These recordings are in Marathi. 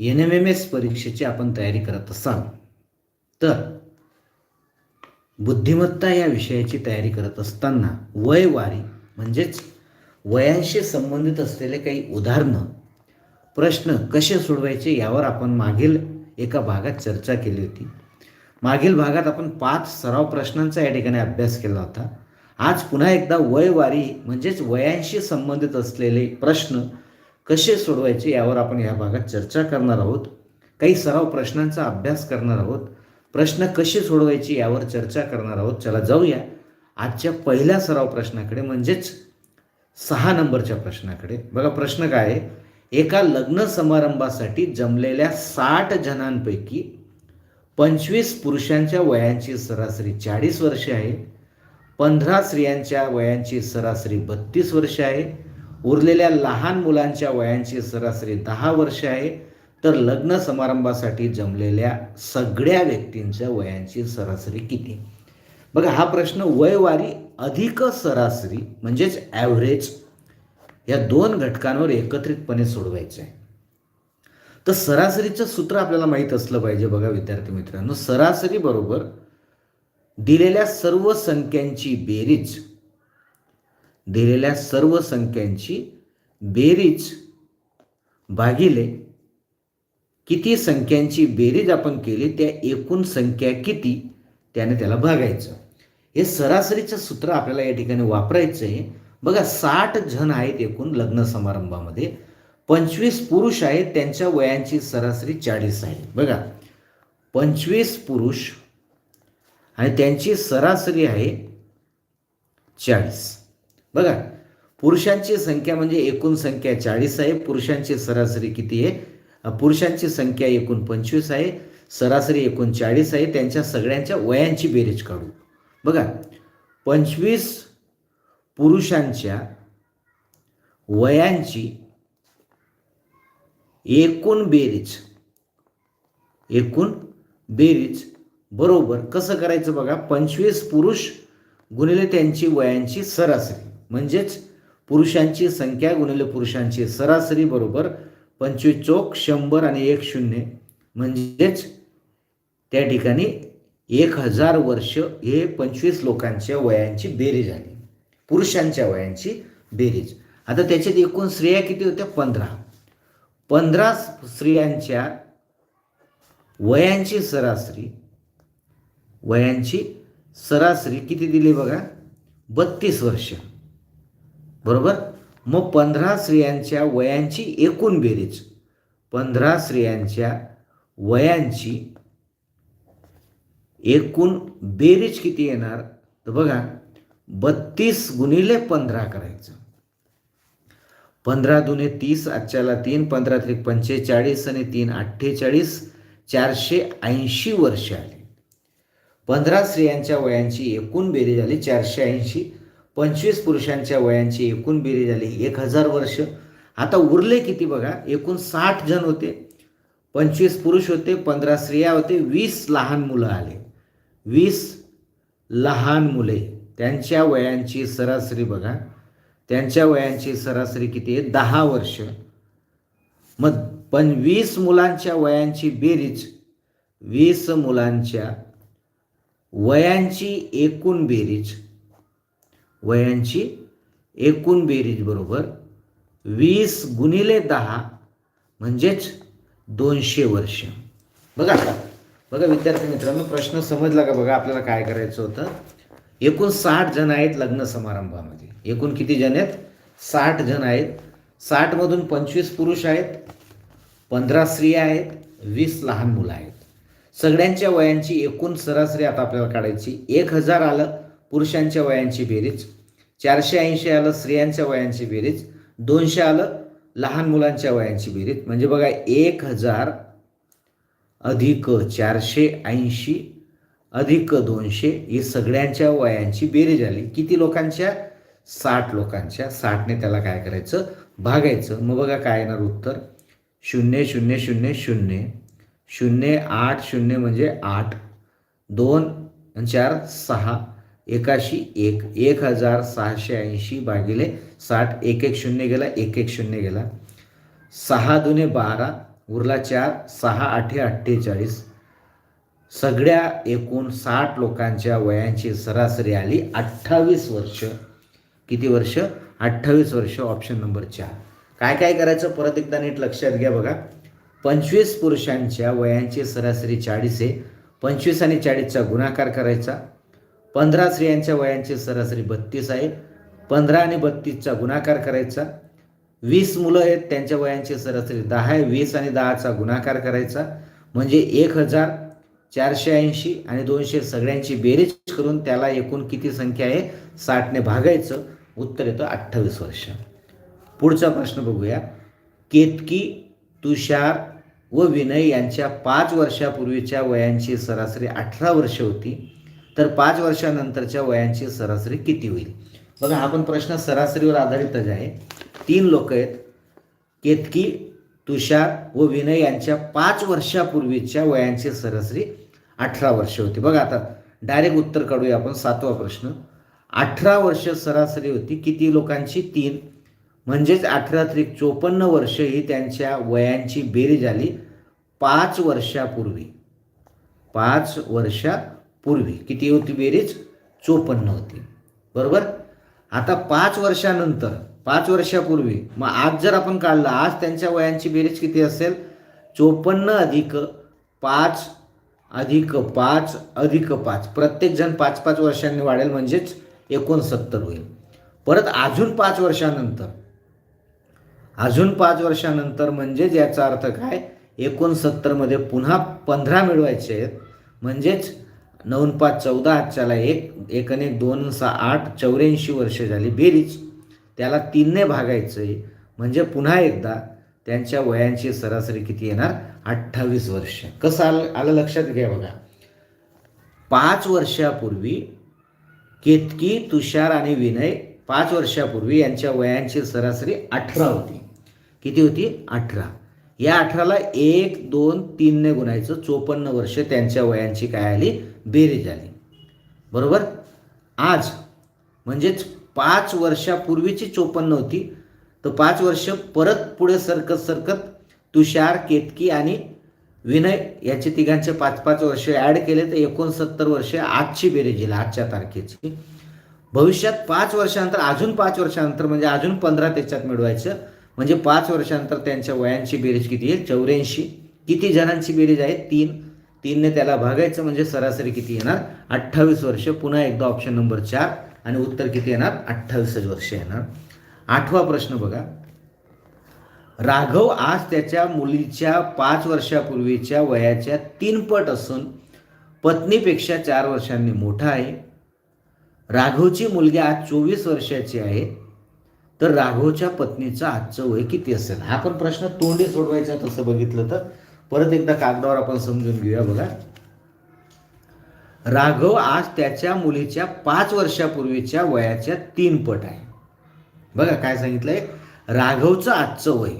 एन एम एम एस परीक्षेची आपण तयारी करत असाल तर बुद्धिमत्ता या विषयाची तयारी करत असताना वयवारी म्हणजेच वयांशी संबंधित असलेले काही उदाहरणं प्रश्न कसे सोडवायचे यावर आपण मागील एका भागात चर्चा केली होती. मागील भागात आपण पाच सराव प्रश्नांचा या ठिकाणी अभ्यास केला होता. आज पुन्हा एकदा वयवारी म्हणजेच वयांशी संबंधित असलेले प्रश्न कसे सोडवायचे यावर आपण या भागात चर्चा करणार आहोत. काही सराव प्रश्नांचा अभ्यास करणार आहोत. प्रश्न कसे सोडवायचे यावर चर्चा करणार आहोत. चला जाऊया. आजच्या पहिल्या सराव प्रश्नाकडे म्हणजेच सहा नंबरच्या प्रश्नाकडे. बघा प्रश्न काय आहे? एका लग्न समारंभासाठी जमलेल्या साठ जणांपैकी पंचवीस पुरुषांच्या वयांची सरासरी चाळीस वर्षे आहे. पंधरा स्त्रियांच्या वयांची सरासरी बत्तीस वर्षे आहे. उरलेल्या लहान मुलांच्या वयांची सरासरी दहा वर्ष आहे तर लग्न समारंभासाठी जमलेल्या सगळ्या व्यक्तींच्या वयांची सरासरी किती? बघा हा प्रश्न वयवारी अधिक सरासरी म्हणजेच ॲव्हरेज या दोन घटकांवर एकत्रितपणे सोडवायचं. आहे तर सरासरीचं सूत्र आपल्याला माहीत असलं पाहिजे बघा विद्यार्थी मित्रांनो. सरासरी बरोबर दिलेल्या सर्व संख्यांची बेरीज दिलेल्या सर्व संख्यांची बेरीज भागिले किती संख्यांची बेरीज आपण केली त्या एकूण संख्या किती त्याने त्याला भागायचं. हे सरासरीचं सूत्र आपल्याला या ठिकाणी वापरायचं आहे बघा साठ जण आहेत एकूण लग्न समारंभामध्ये. पंचवीस पुरुष आहेत त्यांच्या वयांची सरासरी चाळीस आहे. बघा पंचवीस पुरुष आणि त्यांची सरासरी आहे चाळीस. बघा पुरुषांची संख्या म्हणजे एकूण संख्या चाळीस आहे पुरुषांची सरासरी किती आहे? पुरुषांची संख्या एकूण पंचवीस आहे सरासरी एकूण चाळीस आहे त्यांच्या सगळ्यांच्या वयांची बेरीज काढू. बघा पंचवीस पुरुषांच्या वयांची एकूण बेरीज एकूण बेरीज बरोबर कसं करायचं बघा? पंचवीस पुरुष गुणिले त्यांची वयांची सरासरी. म्हणजेच पुरुषांची संख्या गुणिले पुरुषांची सरासरी बरोबर पंचवीस चौक शंभर आणि एक शून्य. म्हणजेच त्या ठिकाणी एक हजार वर्ष हे पंचवीस लोकांच्या वयांची बेरीज आली पुरुषांच्या वयांची बेरीज. आता त्याच्यात एकूण स्त्रिया किती होत्या? पंधरा. पंधरा स्त्रियांच्या वयांची सरासरी वयांची सरासरी किती दिली बघा? बत्तीस वर्ष. बरोबर? मग पंधरा स्त्रियांच्या वयांची एकूण बेरीज. पंधरा स्त्रियांच्या वयांची एकूण बेरीज किती येणार? तर बघा बत्तीस गुणिले पंधरा करायचं. पंधरा दुने तीस आजच्याला तीन पंधरा त्रिक पंचेचाळीस आणि तीन अठ्ठेचाळीस चारशे ऐंशी वर्ष आली. पंधरा स्त्रियांच्या वयांची एकूण बेरीज आली चारशे ऐंशी पंचवीस पुरुषांच्या वयांची एकूण बेरीज आली एक हजार वर्ष. आता उरले किती बघा एकूण साठ जण होते पंचवीस पुरुष होते पंधरा स्त्रिया होते वीस लहान मुलं आले. वीस लहान मुले. त्यांच्या वयांची सरासरी बघा त्यांच्या वयांची सरासरी किती आहे? दहा वर्ष. मग पण वीस मुलांच्या वयांची बेरीज वीस मुलांच्या वयांची एकूण बेरीज वयांची एकूण बेरीज बरोबर वीस गुणिले दहा म्हणजेच दोनशे वर्ष. बघा आता. बघा विद्यार्थी मित्रांनो प्रश्न समजला का बघा आपल्याला काय करायचं होतं? एकूण साठ जण आहेत लग्न समारंभामध्ये. एकूण किती जण आहेत? साठ जण आहेत. साठमधून पंचवीस पुरुष आहेत पंधरा स्त्रिया आहेत वीस लहान मुलं आहेत. सगळ्यांच्या वयांची एकूण सरासरी आता आपल्याला काढायची. एक हजार आलं पुरुषांच्या वयांची बेरीज चारशे ऐंशी आलं स्त्रियांच्या वयांची बेरीज दोनशे आलं लहान मुलांच्या वयांची बेरीज. म्हणजे बघा एक हजार अधिक चारशे ऐंशी अधिक दोनशे ही सगळ्यांच्या वयांची बेरीज आली. किती लोकांच्या? साठ लोकांच्या. साठने त्याला काय करायचं? भागायचं. मग बघा काय येणार उत्तर? शून्य शून्य शून्य शून्य. शून्य आठ शून्य म्हणजे आठ. दोन चार सहा. एकाशी एक एक हजार सहाशे ऐंशी भागिले साठ एक एक शून्य गेला एक एक शून्य गेला. सहा दुने बारा उरला चार सहा आठे अठ्ठेचाळीस. सगळ्या एकूण साठ लोकांच्या वयांची सरासरी आली अठ्ठावीस वर्ष. किती वर्ष? अठ्ठावीस वर्ष ऑप्शन नंबर चार. काय काय करायचं? परत एकदा नीट लक्षात घ्या बघा. पंचवीस पुरुषांच्या वयांची सरासरी चाळीस आहे. पंचवीस आणि चाळीसचा गुणाकार करायचा. पंधरा स्त्रियांच्या वयांची सरासरी बत्तीस आहे. पंधरा आणि बत्तीसचा गुणाकार करायचा. वीस मुलं आहेत त्यांच्या वयांची सरासरी दहा आहे. वीस आणि दहाचा गुणाकार करायचा. म्हणजे एक हजार चारशे ऐंशी आणि दोनशे सगळ्यांची बेरीज करून त्याला एकूण किती संख्या आहे? साठने भागायचं. उत्तर येतं अठ्ठावीस वर्ष. पुढचा प्रश्न बघूया. केतकी तुषार व विनय यांच्या पाच वर्षापूर्वीच्या वयांची सरासरी अठरा वर्ष होती. तर पाच वर्षानंतरच्या वयांची सरासरी किती होईल? बघा हा पण प्रश्न सरासरीवर आधारितच आहे तीन लोक आहेत. केतकी तुषार व विनय यांच्या पाच वर्षापूर्वीच्या वयांची सरासरी अठरा वर्ष होती. बघा आता डायरेक्ट उत्तर काढूया आपण सातवा प्रश्न. अठरा वर्ष सरासरी होती किती लोकांची? तीन. म्हणजेच अठरा त्रिक चोपन्न वर्ष ही त्यांच्या वयांची बेरीज आली पाच वर्षापूर्वी. पाच पूर्वी. किती होती बेरीज? चोपन्न होती. बरोबर? आता पाच वर्षानंतर पाच वर्षापूर्वी मग आज जर आपण काढलं आज त्यांच्या वयांची बेरीज किती असेल? चोपन्न अधिक पाच अधिक पाच अधिक पाच. प्रत्येकजण पाच पाच वर्षांनी वाढेल म्हणजेच एकोणसत्तर होईल. परत अजून पाच वर्षानंतर. अजून पाच वर्षानंतर म्हणजेच याचा अर्थ काय? एकोणसत्तरमध्ये पुन्हा पंधरा मिळवायचे आहेत. म्हणजेच नऊन पाच चौदा आजच्याला एक एक आणि दोन सहा आठ चौऱ्याऐंशी वर्ष झाली बेरीज. त्याला तीनने भागायचं आहे. म्हणजे पुन्हा एकदा त्यांच्या वयांची सरासरी किती येणार? अठ्ठावीस वर्ष. कसं आलं आलं लक्षात घ्या बघा. पाच वर्षापूर्वी केतकी तुषार आणि विनय पाच वर्षापूर्वी यांच्या वयांची सरासरी अठरा होती. किती होती? अठरा. या अठराला एक दोन तीनने गुणायचं. चोपन्न वर्ष त्यांच्या वयांची काय आली? बेरीज आली. बरोबर? आज म्हणजेच पाच वर्षापूर्वीची चोपन्न होती. तर पाच वर्ष परत पुढे सरकत सरकत तुषार केतकी आणि विनय याचे तिघांचे पाच पाच वर्ष ॲड केले तर एकोणसत्तर वर्ष आजची बेरीज येईल आजच्या तारखेची. भविष्यात पाच वर्षानंतर अजून पाच वर्षानंतर म्हणजे अजून पंधरा त्याच्यात मिळवायचं. म्हणजे पाच वर्षानंतर त्यांच्या वयांची बेरीज किती येईल चौऱ्याऐंशी. किती जणांची बेरीज आहे? तीन. तीनने त्याला भागायचं म्हणजे सरासरी किती येणार? अठ्ठावीस वर्ष. पुन्हा एकदा ऑप्शन नंबर चार. आणि उत्तर किती येणार? अठ्ठावीसच वर्ष येणार. आठवा प्रश्न बघा. राघव आज त्याच्या मुलीच्या पाच वर्षापूर्वीच्या वयाच्या तीनपट असून पत्नीपेक्षा चार वर्षांनी मोठा आहे. राघवची मुलगी आज चोवीस वर्षाची आहे. तर राघवच्या पत्नीचं आजचं वय किती असेल? हा पण प्रश्न तोंडी सोडवायचा तसं बघितलं तर. परत एकदा कागदावर आपण समजून घेऊया बघा. राघव आज त्याच्या मुलीच्या पाच वर्षापूर्वीच्या वयाच्या तीन पट आहे. बघा काय सांगितलंय? राघवचं आजचं वय.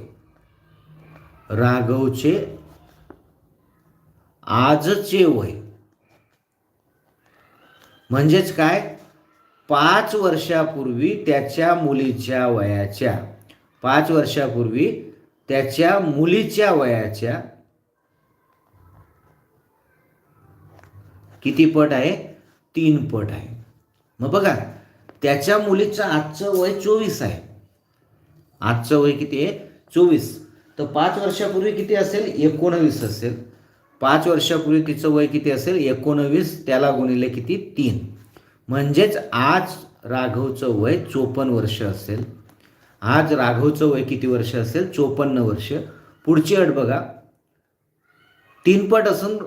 राघवचे आजचे वय. म्हणजेच काय? पाच वर्षापूर्वी त्याच्या मुलीच्या वयाच्या पाच वर्षापूर्वी त्याच्या मुलीच्या वयाच्या किती पट आहे? तीन पट आहे. मग बघा त्याच्या मुलीचं आजचं वय चोवीस आहे. आजचं वय किती आहे? चोवीस. तर पाच वर्षापूर्वी किती असेल? एकोणवीस असेल. पाच वर्षापूर्वी तिचं वय किती असेल? एकोणवीस त्याला गुणिले किती? तीन. म्हणजेच आज राघवचं वय चोपन्न वर्ष असेल. आज राघवचं वय किती वर्ष असेल? चोपन्न वर्ष. पुढची अट बघा. तीनपट असून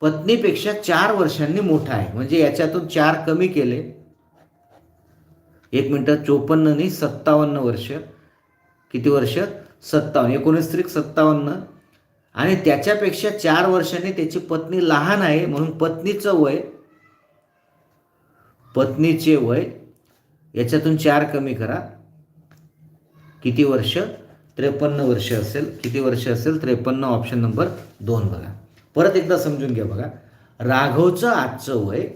पत्नीपेक्षा चार वर्षांनी मोठा आहे. म्हणजे याच्यातून चार कमी केले. एक मिनटं. चोपन्ननी सत्तावन्न वर्ष. किती वर्ष? सत्तावन्न. एकोणीस त्रिक सत्तावन्न. आणि त्याच्यापेक्षा चार वर्षांनी त्याची पत्नी लहान आहे. म्हणून पत्नीचं वय पत्नीचे वय याच्यातून चार कमी करा. किती वर्ष? त्रेपन्न वर्ष असेल. किती वर्ष असेल? त्रेपन्न ऑप्शन नंबर दोन बघा. परत एकदा समजून घ्या बघा. राघवचं आजचं वय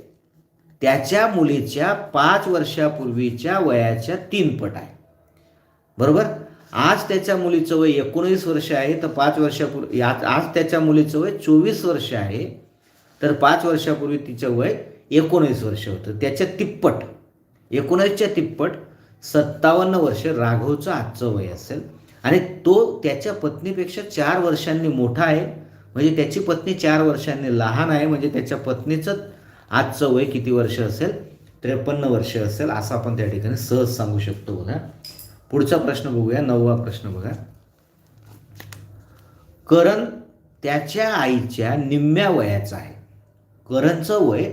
त्याच्या मुलीच्या पाच वर्षापूर्वीच्या वयाच्या तीन पट आहे. बरोबर? आज त्याच्या मुलीचं वय एकोणीस वर्ष आहे तर पाच वर्षापूर्वी आज आज त्याच्या मुलीचं वय चोवीस वर्ष आहे. तर पाच वर्षापूर्वी तिचं वय एकोणीस वर्ष होतं. त्याच्या तिप्पट एकोणीसच्या तिप्पट सत्तावन्न वर्ष राघवचं आजचं वय असेल. आणि तो त्याच्या पत्नीपेक्षा चार वर्षांनी मोठा आहे. म्हणजे त्याची पत्नी चार वर्षांनी लहान आहे. म्हणजे त्याच्या पत्नीचं आजचं वय किती वर्ष असेल? त्रेपन्न वर्ष असेल असं आपण त्या ठिकाणी सहज सांगू शकतो बघा. पुढचा प्रश्न बघूया. नववा प्रश्न बघा. करण त्याच्या आईच्या निम्म्या वयाचा आहे. करणचं वय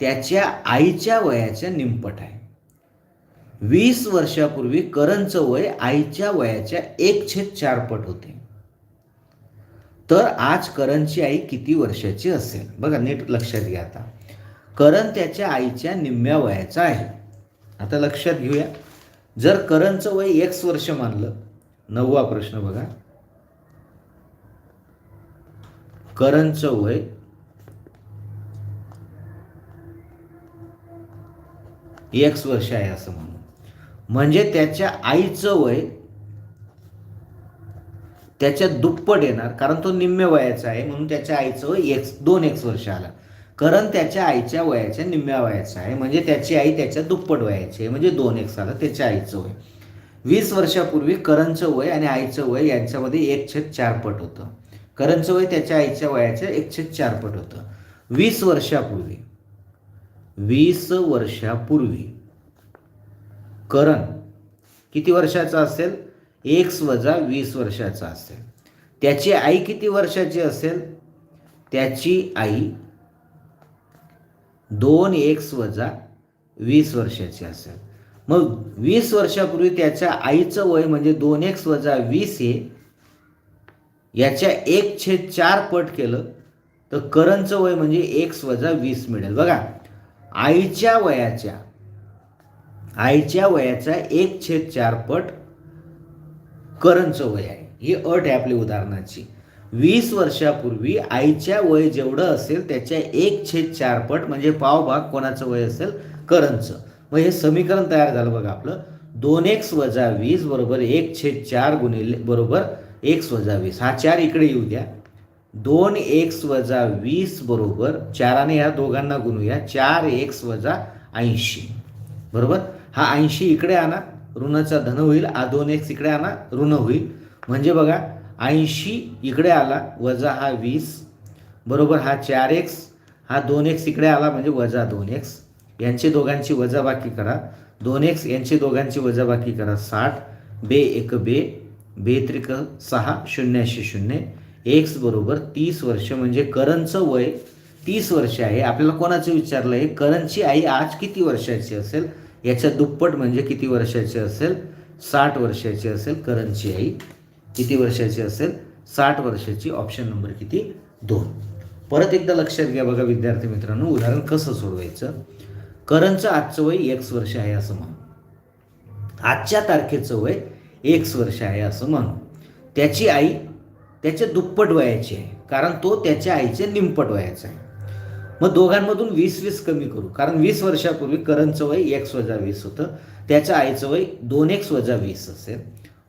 त्याच्या आईच्या वयाच्या निमपट आहे. वीस वर्षापूर्वी करणचं वय आईच्या वयाच्या एक छेद चार पट होते. तर आज करणची आई किती वर्षाची असेल? बघा नीट लक्षात घ्या आता. करण त्याच्या आईच्या निम्म्या वयाचा आहे. आता लक्षात घेऊया. जर करणचं वय एक्स वर्ष मानलं नववा प्रश्न बघा. करणचं वय एक्स वर्ष आहे असं म्हणू म्हणजे त्याच्या आईचं वय त्याच्या दुप्पट येणार कारण तो निम्म्या वयाचा आहे म्हणून त्याच्या आईचं वय एक्स दोन एक्स वर्ष आला. करण त्याच्या आईच्या वयाच्या निम्म्या वयाचा आहे म्हणजे त्याची आई त्याच्या दुप्पट वयाची आहे म्हणजे दोन एक्स आला त्याच्या आईचं वय. वीस वर्षापूर्वी करणचं वय आणि आईचं वय यांच्यामध्ये एक छेद चार पट होतं. करणचं वय त्याच्या आईच्या वयाच्या एक छेद चार पट होतं. वीस वर्षापूर्वी वीस वर्षापूर्वी. करण किती वर्षाचा असेल? एक्स वजा वीस वर्षाचा असेल. त्याची आई किती वर्षाची असेल? त्याची आई दोन एक्स वजा वीस वर्षाची असेल. मग वीस वर्षापूर्वी त्याच्या आईचं वय म्हणजे दोन एक्स वजा वीस हे याच्या एक छेद चार पट केलं तर करणचं वय म्हणजे एक्स वजा वीस मिळेल. बघा आईच्या वयाच्या आईच्या वयाचा एक छेद चार पट करणचं वय आहे. ही अट आहे आपली उदाहरणाची. वीस वर्षापूर्वी आईच्या वय जेवढं असेल त्याच्या एक छेद चार पट म्हणजे पावभाग कोणाचं वय असेल? करंच मग हे समीकरण तयार झालं बघा आपलं. दोन एक्स वजा वीस बरोबर एक छेद चार गुणिले बरोबर एक्स वजा वीस. हा चार इकडे येऊ द्या. दोन एक्स वजा वीस बरोबर चाराने या दोघांना गुणूया चार एक्स वजा ऐंशी. बरोबर? हा ऐंशी इकडे आणा ऋणाचा धन होईल हा दोन एक्स इकडे आणा ऋण होईल. म्हणजे बघा ऐंशी इकडे आला वजा हा वीस बरोबर हा चार एक्स हा दोन एक्स इकडे आला म्हणजे वजा दोन एक्स. यांची दोघांची वजाबाकी करा. दोन एक्स यांची दोघांची वजाबाकी करा साठ बे एक बे बे त्रिक सहा शून्याशी शून्य. एक्स बरोबर तीस वर्ष म्हणजे करणचं वय तीस वर्ष आहे. आपल्याला कोणाचं विचारलं आहे करणची आई आज किती वर्षाची असेल? याच्या दुप्पट म्हणजे किती वर्षाची असेल? साठ वर्षाची असेल करणची आई किती वर्षाची असेल? साठ वर्षाची. ऑप्शन नंबर किती? दोन. परत एकदा लक्षात घ्या बघा विद्यार्थी मित्रांनो उदाहरण कसं सोडवायचं? करणचं आजचं वय एक्स वर्ष आहे असं म्हणू आजच्या तारखेचं वय एक्स वर्ष आहे असं म्हणू त्याची आई त्याच्या दुप्पट वयाची आहे. कारण तो त्याच्या आईच्या निमपट वयाचा आहे. मग दोघांमधून वीस वीस कमी करू. कारण वीस वर्षापूर्वी करणचं वय एक्स वजा वीस होतं. त्याच्या आईचं वय दोन एक्स वजा वीस असेल.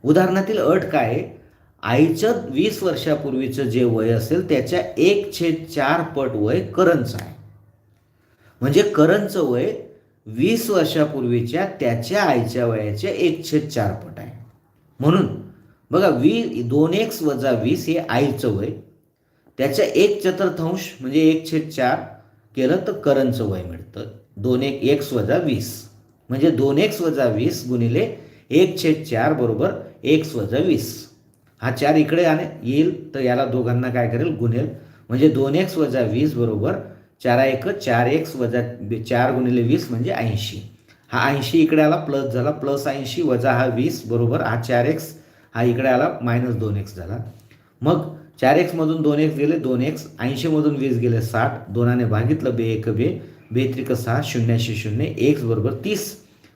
उदाहरणातील अट काय आहे? आईच्या वीस वर्षापूर्वीचं जे वय असेल त्याच्या एक छेद चार पट वय करणचं आहे. म्हणजे करणचं वय वीस वर्षापूर्वीच्या त्याच्या आईच्या वयाच्या एक छेद चार पट आहे. म्हणून बघा वी दोन एक्स वजा वीस हे आईचं वय. त्याच्या एक चतुर्थांश म्हणजे एक छेद चार केलं तर करणचं वय मिळतं. दोन एक एक्स वजा वीस. म्हणजे दोन एक्स वजा वीस गुणिले एक छेद चार बरोबर एक्स वजा वीस. हा चार इकडे आणे येईल तर याला दोघांना काय करेल? गुणेल. म्हणजे दोन एक्स वजा वीस बरोबर चारा एक चार एक्स वजा चार गुणिले वीस म्हणजे ऐंशी. हा ऐंशी इकडे आला प्लस झाला प्लस ऐंशी वजा हा वीस बरोबर हा चार एक्स हा इकडे आला मायनस दोन एक्स झाला. मग चार एक्समधून दोन एक्स गेले दोन एक्स ऐंशीमधून वीस गेले साठ. दोनाने भागितलं बे एक बे. बेत्रिक सहा शून्याशी शून्य एक्स बरोबर तीस.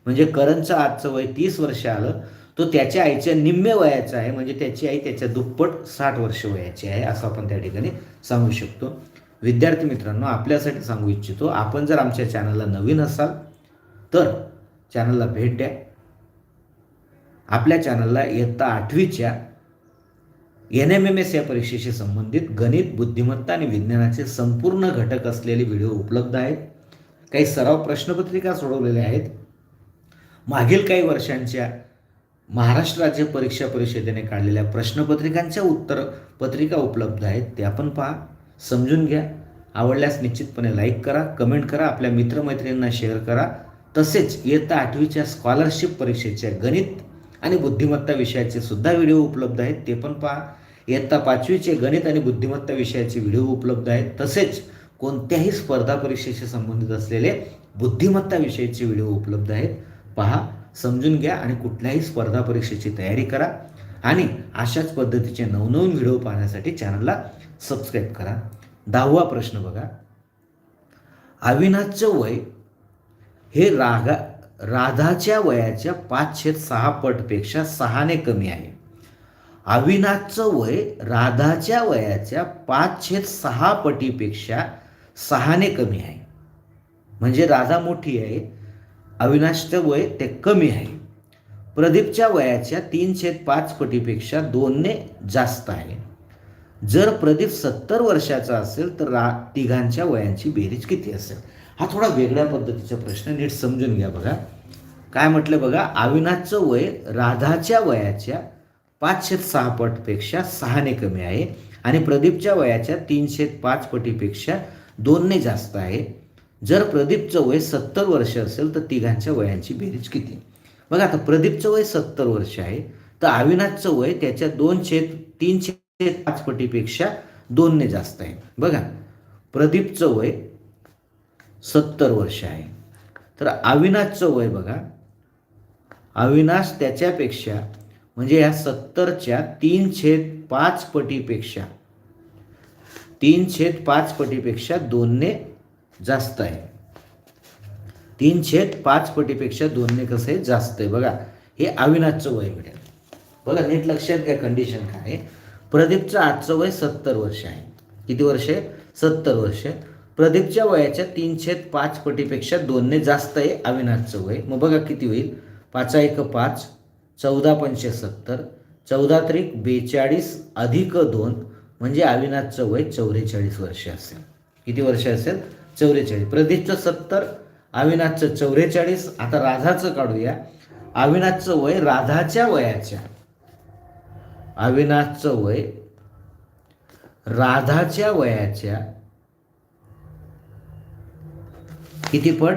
म्हणजे करणचं आजचं वय तीस वर्ष आलं. तो त्याच्या आईच्या निम्म्या वयाचा आहे. म्हणजे त्याची आई त्याच्या दुप्पट साठ वर्ष वयाची आहे असं आपण त्या ठिकाणी सांगू शकतो. विद्यार्थी मित्रांनो आपल्यासाठी सांगू इच्छितो आपण जर आमच्या चॅनलला नवीन असाल तर चॅनलला भेट द्या. आपल्या चॅनलला इयत्ता आठवीच्या एन एम एम एस या परीक्षेशी संबंधित गणित बुद्धिमत्ता आणि विज्ञानाचे संपूर्ण घटक असलेले व्हिडिओ उपलब्ध आहेत. काही सराव प्रश्नपत्रिका सोडवलेल्या आहेत. मागील काही वर्षांच्या महाराष्ट्र राज्य परीक्षा परिषदेने काढलेल्या प्रश्नपत्रिकांच्या उत्तर पत्रिका उपलब्ध आहेत. त्या पण पहा. समजून घ्या. आवडल्यास निश्चितपणे लाईक करा कमेंट करा आपल्या मित्रमैत्रिणींना शेअर करा. तसेच इयत्ता आठवीच्या स्कॉलरशिप परीक्षेच्या गणित आणि बुद्धिमत्ता विषयाचे सुद्धा व्हिडिओ उपलब्ध आहेत ते पण पहा. इयत्ता पाचवीचे गणित आणि बुद्धिमत्ता विषयाचे व्हिडिओ उपलब्ध आहेत. तसेच कोणत्याही स्पर्धा परीक्षेशी संबंधित असलेले बुद्धिमत्ता विषयाचे व्हिडिओ उपलब्ध आहेत. पहा समजून घ्या आणि कुठल्याही स्पर्धा परीक्षेची तयारी करा. आणि अशाच पद्धतीचे नवनवीन व्हिडिओ पाहण्यासाठी चॅनलला सबस्क्राईब करा. दहावा प्रश्न बघा. अविनाशचं वय हे रागा राधाच्या वयाच्या पाच छेद सहा पटपेक्षा सहाने कमी आहे. अविनाशचं वय राधाच्या वयाच्या पाच छेद सहा पटीपेक्षा सहाने कमी आहे. म्हणजे राधा मोठी आहे अविनाशचं वय ते कमी आहे. प्रदीपच्या वयाच्या तीनशे पाच पटीपेक्षा दोनने जास्त आहे. जर प्रदीप सत्तर वर्षाचा असेल तर रा तिघांच्या वयांची बेरीज किती असेल? हा थोडा वेगळ्या पद्धतीचा प्रश्न नीट समजून घ्या बघा. काय म्हटलं बघा अविनाशचं वय राधाच्या वयाच्या पाचशे सहा पटपेक्षा सहाने कमी आहे आणि प्रदीपच्या वयाच्या तीनशे पाच पटीपेक्षा दोनने जास्त आहे. जर प्रदीपचं वय सत्तर वर्ष असेल तर तिघांच्या वयांची बेरीज किती? बघा आता प्रदीपचं वय सत्तर वर्ष आहे तर अविनाशचं वय त्याच्या दोन छेद पाच पटीपेक्षा दोनने जास्त आहे. बघा प्रदीपचं वय सत्तर वर्ष आहे. तर अविनाशचं वय बघा. अविनाश त्याच्यापेक्षा म्हणजे या सत्तरच्या तीन छेद पाच पटीपेक्षा तीन छेद पाच पटीपेक्षा दोनने जास्त आहे. तीन छेद पाच पटीपेक्षा दोनने कसं आहे? जास्त आहे. बघा हे अविनाशचं वय मिळेल बघा नीट लक्षात घ्या कंडिशन काय आहे. प्रदीपचं आजचं वय सत्तर वर्ष आहे. किती वर्ष आहे? सत्तर वर्ष आहे. प्रदीपच्या वयाच्या तीन छेद पाच पटीपेक्षा दोनने जास्त आहे अविनाशचं वय. मग बघा किती होईल. पाचा एक पाच चौदा पंचे सत्तर चौदा त्रिक बेचाळीस अधिक दोन म्हणजे अविनाशचं वय चौवेचाळीस वर्ष असेल. किती वर्ष असेल? चौवेचाळीस प्रदीपचं सत्तर अविनाशचं चौवेचाळीस आता राधाचं काढूया. अविनाशचं वय राधाच्या वयाच्या. अविनाशचं वय राधाच्या वयाच्या. किती पट?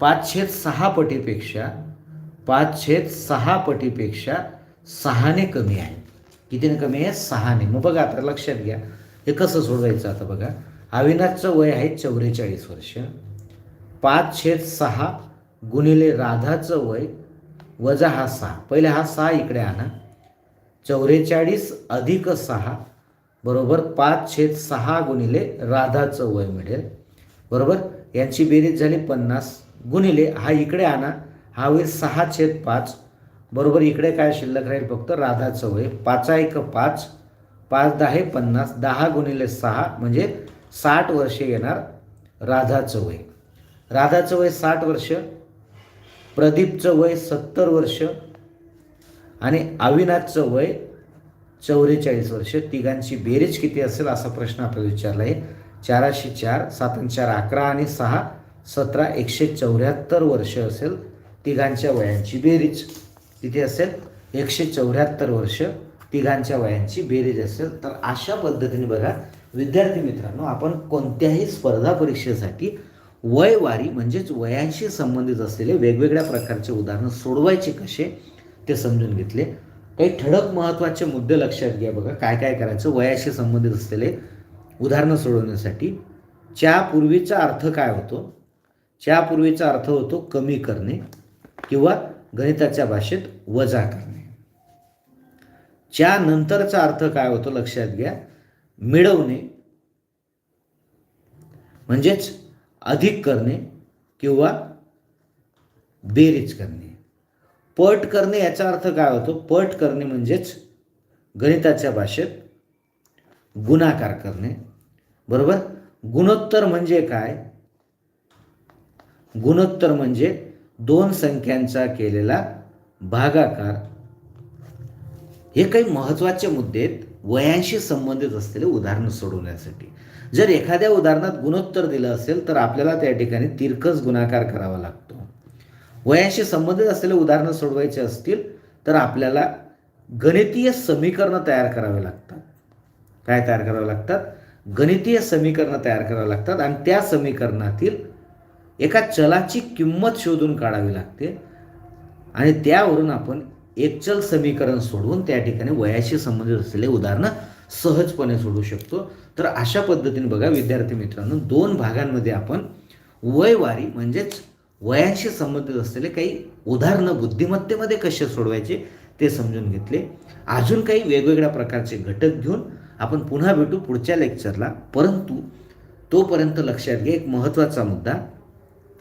पाच छेद सहा पटीपेक्षा पाच छेद सहा पटीपेक्षा सहाने कमी आहे. कितीने कमी आहे? सहाने. मग बघा आता लक्षात घ्या. हे कसं सोडवायचं आता बघा. अविनाशचं वय आहे चौवेचाळीस वर्ष. पाच छेद सहा गुणिले राधाचं वय वजा हा सहा. पहिले हा सहा इकडे आणा. चौवेचाळीस अधिक सहा बरोबर पाच छेद सहा गुणिले राधाचं वय मिळेल. बरोबर? यांची बेरीज झाली पन्नास गुणिले हा इकडे आणा हा होईल सहा छेद पाच. बरोबर इकडे काय शिल्लक राहील फक्त राधाचं वय पाचा एक पाच पाच दहा पन्नास दहा गुणिले सहा म्हणजे साठ वर्षे येणार राधाचं वय. राधाचं वय साठ वर्ष प्रदीपचं वय सत्तर वर्ष आणि अविनाशचं वय चौवेचाळीस वर्ष. तिघांची बेरीज किती असेल असा प्रश्न आपल्याला विचारला आहे. चाराशे चार सात चार अकरा आणि सहा सतरा एकशे चौऱ्याहत्तर वर्ष असेल. तिघांच्या वयांची बेरीज किती असेल? एकशे चौऱ्याहत्तर वर्ष तिघांच्या वयांची बेरीज असेल. तर अशा पद्धतीने बघा विद्यार्थी मित्रांनो आपण कोणत्याही स्पर्धा परीक्षेसाठी वयवारी म्हणजेच वयांशी संबंधित असलेले वेगवेगळ्या प्रकारचे उदाहरणं सोडवायचे कसे ते समजून घेतले. काही ठळक महत्त्वाचे मुद्दे लक्षात घ्या बघा काय काय करायचं वयाशी संबंधित असलेले उदाहरणं सोडवण्यासाठी. च्या पूर्वीचा अर्थ काय होतो? च्या पूर्वीचा अर्थ होतो कमी करणे किंवा गणिताच्या भाषेत वजा करणे. च्या नंतरचा अर्थ काय होतो? लक्षात घ्या. मिळवणे म्हणजेच अधिक करणे किंवा बेरीज करणे. पट करणे याचा अर्थ काय होतो? पट करणे म्हणजेच गणिताच्या भाषेत गुणाकार करणे. बरोबर? गुणोत्तर म्हणजे काय? गुणोत्तर म्हणजे दोन संख्यांचा केलेला भागाकार. हे काही महत्त्वाचे मुद्दे आहेत. वयांशी संबंधित असलेले उदाहरणं सोडवण्यासाठी जर एखाद्या उदाहरणात गुणोत्तर दिलं असेल तर आपल्याला त्या ठिकाणी तिरकस गुणाकार करावा लागतो. वयांशी संबंधित असलेले उदाहरणं सोडवायचे असतील तर आपल्याला गणितीय समीकरणं तयार करावे लागतात. काय तयार करावे लागतात? गणितीय समीकरणं तयार करावी लागतात आणि त्या समीकरणातील एका चलाची किंमत शोधून काढावी लागते. आणि त्यावरून आपण एक चल समीकरण सोडवून त्या ठिकाणी वयाशी संबंधित असलेले उदाहरणं सहजपणे सोडू शकतो. तर अशा पद्धतीने बघा विद्यार्थी मित्रांनो दोन भागांमध्ये आपण वयवारी म्हणजेच वयाशी संबंधित असलेले काही उदाहरणं बुद्धिमत्तेमध्ये कसे सोडवायचे ते समजून घेतले. अजून काही वेगवेगळ्या प्रकारचे घटक घेऊन आपण पुन्हा भेटू पुढच्या लेक्चरला परंतु तोपर्यंत लक्षात घ्या एक महत्त्वाचा मुद्दा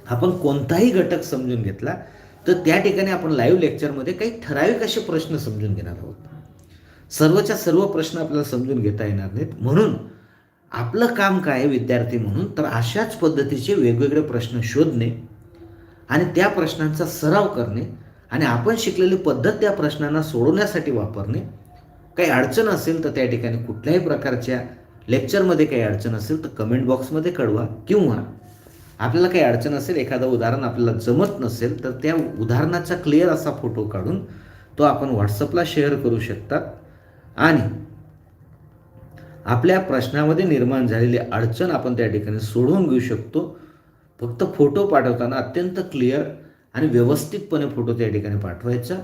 आपण कोणताही घटक समजून घेतला तर त्या ठिकाणी आपण लाईव्ह लेक्चरमध्ये काही ठराविक असे प्रश्न समजून घेणार आहोत. सर्वच्या सर्व प्रश्न आपल्याला समजून घेता येणार नाहीत. म्हणून आपलं काम काय आहे विद्यार्थी म्हणून तर अशाच पद्धतीचे वेगवेगळे प्रश्न शोधणे आणि त्या प्रश्नांचा सराव करणे आणि आपण शिकलेली पद्धत त्या प्रश्नांना सोडवण्यासाठी वापरणे काही अडचण असेल तर त्या ठिकाणी कुठल्याही प्रकारच्या लेक्चरमध्ये काही अडचण असेल तर कमेंट बॉक्समध्ये कळवा किंवा आपल्याला काही अडचण असेल एखादं उदाहरण आपल्याला जमत नसेल तर त्या उदाहरणाचा क्लिअर असा फोटो काढून तो आपण व्हॉट्सअपला शेअर करू शकतात आणि आपल्या प्रश्नामध्ये निर्माण झालेली अडचण आपण त्या ठिकाणी सोडवून घेऊ शकतो. फक्त फोटो पाठवताना अत्यंत क्लिअर आणि व्यवस्थितपणे फोटो त्या ठिकाणी पाठवायचा.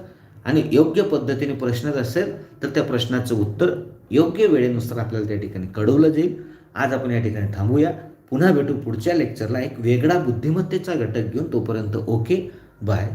आणि योग्य पद्धतीने प्रश्न असेल तर त्या प्रश्नाचं उत्तर योग्य वेळेनुसार आपल्याला त्या ठिकाणी कळवलं जाईल. आज आपण या ठिकाणी थांबूया. पुन्हा भेटू पुढच्या लेक्चरला एक वेगळा बुद्धिमत्तेचा घटक घेऊन तोपर्यंत ओके बाय